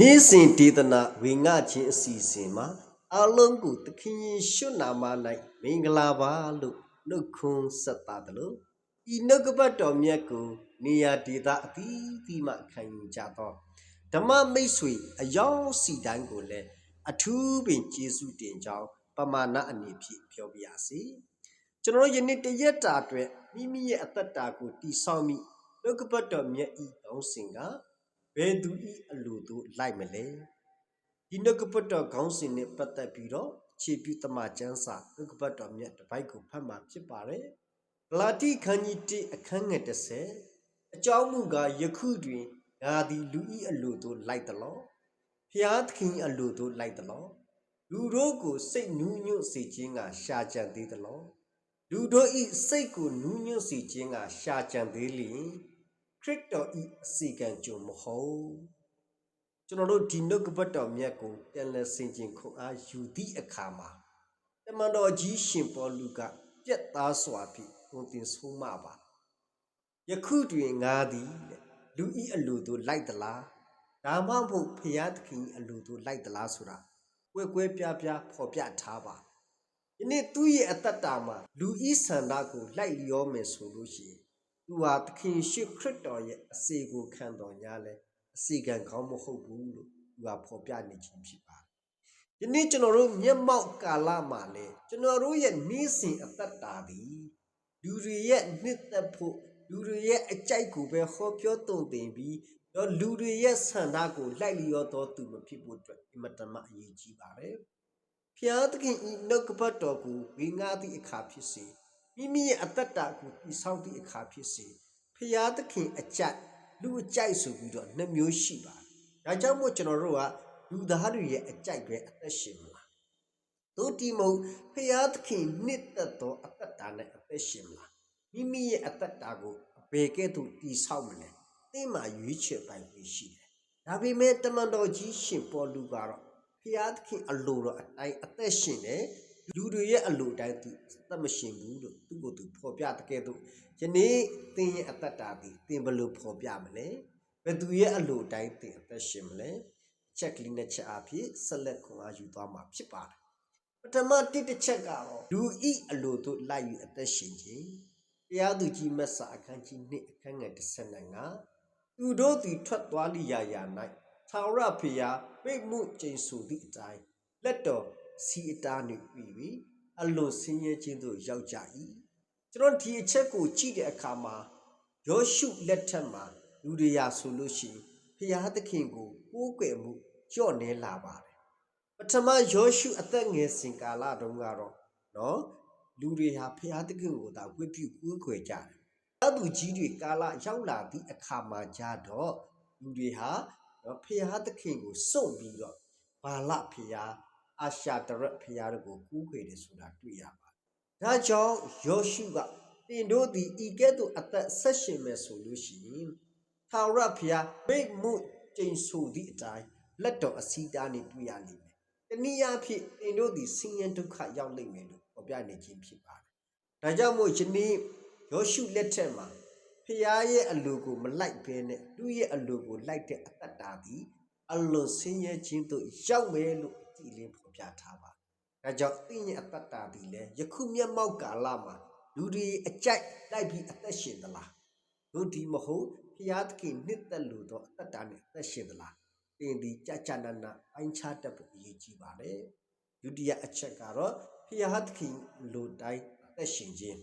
နေ့စဉ်ဒေသနာဝေငှခြင်းအစီအစဉ်မှာအလုံးကိုသခင်ယေရှုနာမ၌မင်္ဂလာပါလို့နှုတ်ခွန်းဆက်သသလိုဤနှုတ်ကပတ်တော်မြတ်ကိုနေရာဒေသအသီးသီးမှခံယူကြသောဓမ္မမိတ်ဆွေအယောင်စီတိုင်းကိုလည်းအထူးပင်ကျေးဇူးတင်ကြောင်းပမာဏအနေဖြင့်ပြောပြရစီကျွန်တော်တို့ယနေ့တရက်တာအတွက်မိမိရဲ့အသက်တာကိုတည်ဆောက်မိနှုတ်ကပတ်တော်မြတ်ဤတောင်းစင်က ဘယ်သူဤအလိုတို့လိုက်မလဲဒီနှုတ်ကပတ်တော်ခေါင်းစဉ်နဲ့ပတ်သက်ပြီးတော့ခြေပြုတမချန်းစာနှုတ်ကပတ်တော်မြတ်တစ်ပိုက်ကိုဖတ်မှာဖြစ်ပါတယ်ဂလာတိခန်းကြီး1အခန်းငယ်30အကြောင်းမူကားယခုတွင်ငါသည်လူဤအလိုတို့လိုက်သလောဖျားသခင်အလိုတို့လိုက်သလောလူတို့ကိုစိတ်နူးညွတ်စေခြင်းကရှာကြံသေးသလောလူတို့ဤစိတ်ကိုနူးညွတ်စေခြင်းကရှာကြံသေးလျင် ခရစ်တော်ဤအစီကံကြုံမဟုတ်ကျွန်တော်တို့ဒီနှုတ်ကပတ်တော်မြတ်ကိုပြန်လည်ဆင်ခြင်ခွန်အားယူသည့်အခါမှာတမန်တော်ကြီးရှင်ပေါလုကပြက်သားစွာဖြင့်ဝန်တင်ဆုံးမပါယခုတွင်ငါသည်တဲ့လူဤအလိုတို့လိုက်သလားဒါမှမဟုတ်ဖျားသခင်ဤအလိုတို့လိုက်သလားဆိုတာကွဲကွဲပြားပြားဖော်ပြထားပါယနေ့သူရဲ့အတ္တတာမှာလူဤဆန္ဒကိုလိုက်လျောမယ်ဆိုလို့ရှိရင် သူဟာသခင်ရှိခရစ်တော်ရဲ့အစေကိုခံတော်ညာလဲအစေခံကောင်းမဟုတ်ဘူးလို့သူကဖော်ပြနေခြင်းဖြစ်ပါတယ်။ဒီနေ့ကျွန်တော်တို့မျက်မှောက်ကာလမှာလဲကျွန်တော်တို့ရဲ့နေ့စဉ်အသက်တာသည်လူတွေရဲ့နှစ်သက်ဖို့လူတွေရဲ့အကြိုက်ကိုပဲဟောပြောတုံ့တင်ပြီးတော့လူတွေရဲ့ဆန္ဒကိုလိုက်လျောတော်သူမဖြစ်ဖို့အတွက်အင်မတန်မှအရေးကြီးပါတယ်။ဖျားသခင်ဤနှုတ်ကပတ်တော်ကိုဝေငှသည့်အခါဖြစ်စေ မိမိရဲ့အသက်တာကိုတည်ဆောက်သည့်အခါဖြစ်စေဖရာသခင်အကြိုက်လူအကြိုက်ဆိုပြီးတော့နှစ်မျိုးရှိပါတယ်။ဒါကြောင့်မို့ကျွန်တော်တို့ကလူသားတွေရဲ့အကြိုက်ပဲအသက်ရှင်မလား။တို့ဒီမဟုတ်ဖရာသခင်နှစ်သက်သောအသက်တာနဲ့အသက်ရှင်မလား။မိမိရဲ့အသက်တာကိုအဘယ်ကဲ့သို့တည်ဆောက်မလဲ။သင်မှာရွေးချယ်ပိုင်ခွင့်ရှိတယ်။ဒါပေမဲ့တမန်တော်ကြီးရှင်ပေါ်လူကတော့ဖရာသခင်အလိုတော်အတိုင်းအသက်ရှင်တယ်။လူတွေရဲ့အလိုတိုင်းသူအသက်မရှင်ဘူးလို့သူ့ ကိုယ်သူဖော်ပြတဲ့ကဲ့သို့ယနေ့သင်ရဲ့အသက်တာသည်သင်ဘယ်လိုဖော်ပြမလဲဘယ်သူရဲ့အလိုတိုင်းသင်အသက်ရှင်မလဲချက်ကလေးနဲ့ချက်အားဖြင့်ဆက်လက်ခွန်အားယူသွားမှာဖြစ်ပါတယ်ပထမတစ်တစ်ချက်ကတော့လူဤအလိုတို့လိုက်ယူအသက်ရှင်ခြင်းတရားသူကြီးမက်စာအခန်းကြီး2အခန်းငယ်35သူတို့သည်ထွက်သွားလိရာရာ၌သာဝရဖေယာပိတ်မှုကျိန်ဆိုသည့်အတိုင်းလက်တော်စီအတားနှင့်ပြီးပြီးအလွန်ဆင်းရဲခြင်းသို့ရောက်ကြ၏ ကျွန်တော်ဒီအချက်ကိုကြည့်တဲ့အခါမှာယောရှုလက်ထက်မှာလူတွေရာဆိုလို့ရှိရင်ဖျားသခင်ကိုကိုးကွယ်မှုကြော့နေလာပါတယ်ပထမယောရှုအသက်ငယ်စဉ်ကာလတုန်းကတော့နော်လူတွေဟာဖျားသခင်ကိုသာဝိပုကိုးကွယ်ကြတယ်အသူကြီးတွေကာလရောက်လာသည့်အခါမှာကြတော့လူတွေဟာနော်ဖျားသခင်ကိုစုံပြီးတော့ဘာလဖျားအာရှာတရက်ဖျားတို့ကိုကူးခွေတယ်ဆိုတာတွေ့ရပါတယ်။ ဒါကြောင့်ယောရှုကတင်တို့သည်ဤကဲ့သို့အသက်ဆက်ရှင်မယ်ဆိုလို့ရှိရင်ထာဝရဖျားမိတ်မှုကျိန်ဆိုသည့်အတိုင်းလက်တော်အစီတားနေတွေ့ရလိမ့်မယ်။တနည်းအားဖြင့်တင်တို့သည်ဆင်းရဲဒုက္ခရောက်လိမ့်မယ်လို့ပြောပြနေခြင်းဖြစ်ပါတယ်။ဒါကြောင့်မို့ယနေ့ယောရှုလက်ထက်မှာဖျားရဲ့အလိုကိုမလိုက်ဘဲနဲ့သူ့ရဲ့အလိုကိုလိုက်တဲ့အတ္တတာသည်အလွန်ဆင်းရဲခြင်းတို့ရောက်မယ်လို့အကြည့်လင်းဖော်ပြထားပါ ဒါကြောင့်သင်ရဲ့အတ္တတာသည်လည်းယခုမျက်မှောက်ကာလမှာလူတွေအကြိုက်လိုက်ပြီးအသက်ရှင်သလားတို့ဒီမဟုတ်ဖျားသခင်နှစ်သက်လို့တော့အတ္တတာနဲ့အသက်ရှင်သလားသင်ဒီကြကြနနပိုင်းခြားတတ်ဖို့အရေးကြီးပါတယ်ဒုတိယအချက်ကတော့ဖျားသခင်လိုတိုင်းအသက်ရှင်ခြင်း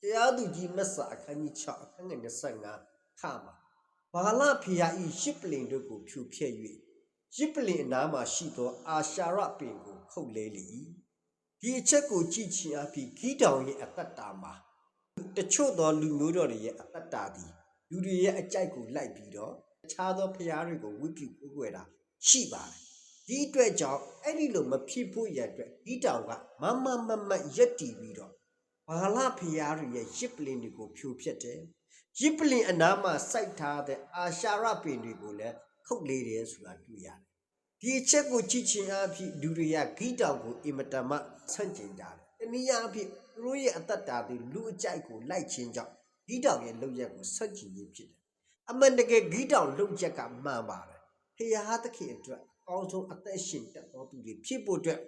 တရားသူကြီးမက်စာအခန်းကြီး6အခန်းငယ်25ခါမှာဘာလဖျားဤရှစ်ပလင်တို့ကိုဖြူဖြဲ့၍ ရှစ်ပလင်အနားမှာရှိသောအာရှာရပင်ကိုခုတ်လဲလေ၏ဒီအချက်ကိုကြည့်ချင်အဖြစ်ဂီတောင်ရဲ့အတ္တတာမှာတချို့သောလူမျိုးတော်တွေရဲ့အတ္တတာသည်လူတွေရဲ့အကြိုက်ကိုလိုက်ပြီးတော့အခြားသောဖျားတွေကိုဝိပုကိုးကွယ်တာရှိပါတယ်ဒီအတွက်ကြောင့်အဲ့ဒီလိုမဖြစ်ဖို့ရန်အတွက်ဂီတောင်ကမမမမရက်တီပြီးတော့ဘာလဖျားတွေရဲ့ရှစ်ပလင်တွေကိုဖြိုဖျက်တယ်ရစ်ပလင်အနားမှာစိုက်ထားတဲ့အာရှာရပင်တွေကိုလည်း ခုတ်လေတယ်ဆိုတာတွေ့ရတယ်။ဒီအချက်ကိုကြည့်ချင်းအဖြစ်လူတွေကဂိတောင်ကိုအင်မတန်မှဆန့်ကျင်ကြတယ်။တနည်းအားဖြင့်သူတို့ရဲ့အသက်တာတွေလူအကြိုက်ကိုလိုက်ခြင်းကြောင့်ဂိတောင်ရဲ့လုံရက်ကိုဆန့်ကျင်ခြင်းဖြစ်တယ်။အမှန်တကယ်ဂိတောင်လုံရက်ကမှန်ပါတယ်။ဖရာသခင်အတွက်အကောင်းဆုံးအသက်ရှင်တတ်သောသူတွေဖြစ်ဖို့အတွက်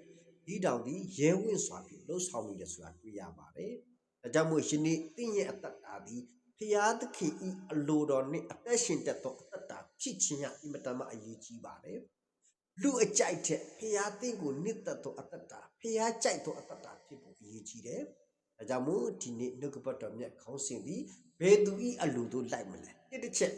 ဒီတောင်ဒီရဲဝင့်စွာဖြင့်လှုပ်ဆောင်နေတယ်ဆိုတာတွေ့ရပါတယ်။ဒါကြောင့်မို့ရှင်နေ့တင့်ရဲ့အသက်တာဒီဖရာသခင်ဤအလိုတော်နှင့်အသက်ရှင်တတ်သောအသက်တာ ဖြစ်ခြင်းဟာအင်မတန်မှအရေးကြီးပါတယ်။လူအကြိုက်တဲ့ဖရာသင်ကိုနှစ်သက်သောအသက်တာဖရာကြိုက်သောအသက်တာဖြစ်ဖို့အရေးကြီးတယ်။ဒါကြောင့်မို့ဒီနေ့နှုတ်ကပတ်တော်မြတ်ခေါင်းစဉ်သည်ဘယ်သူဤအလိုတို့လိုက်မလဲ။တစ်တစ်ချက်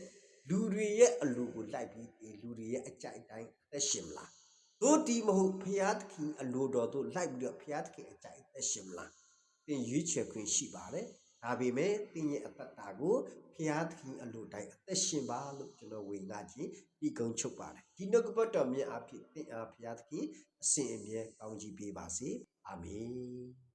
လူတွေရဲ့အလိုကိုလိုက်ပြီးဒီလူတွေရဲ့အကြိုက်အတိုင်းအသက်ရှင်မလား။တို့ဒီမဟုတ်ဖရာသခင်အလိုတော်တို့လိုက်ပြီးတော့ဖရာသခင်အကြိုက်အသက်ရှင်မလား။သင်ရွေးချယ်ခွင့်ရှိပါတယ်။ ဒါပေမဲ့သင်ရဲ့အသက်တာကိုဖရာသခင်အလိုတိုင်းအသက်ရှင်ပါလို့ကျွန်တော်ဝေငှခြင်းဒီကုန်းချုပ်ပါတယ်။ဒီနှုတ်ကပတ်တော်မြတ်အဖြစ်သင်အားဖရာသခင်အစဉ်အမြဲကောင်းချီးပေးပါစေ။အာမင်။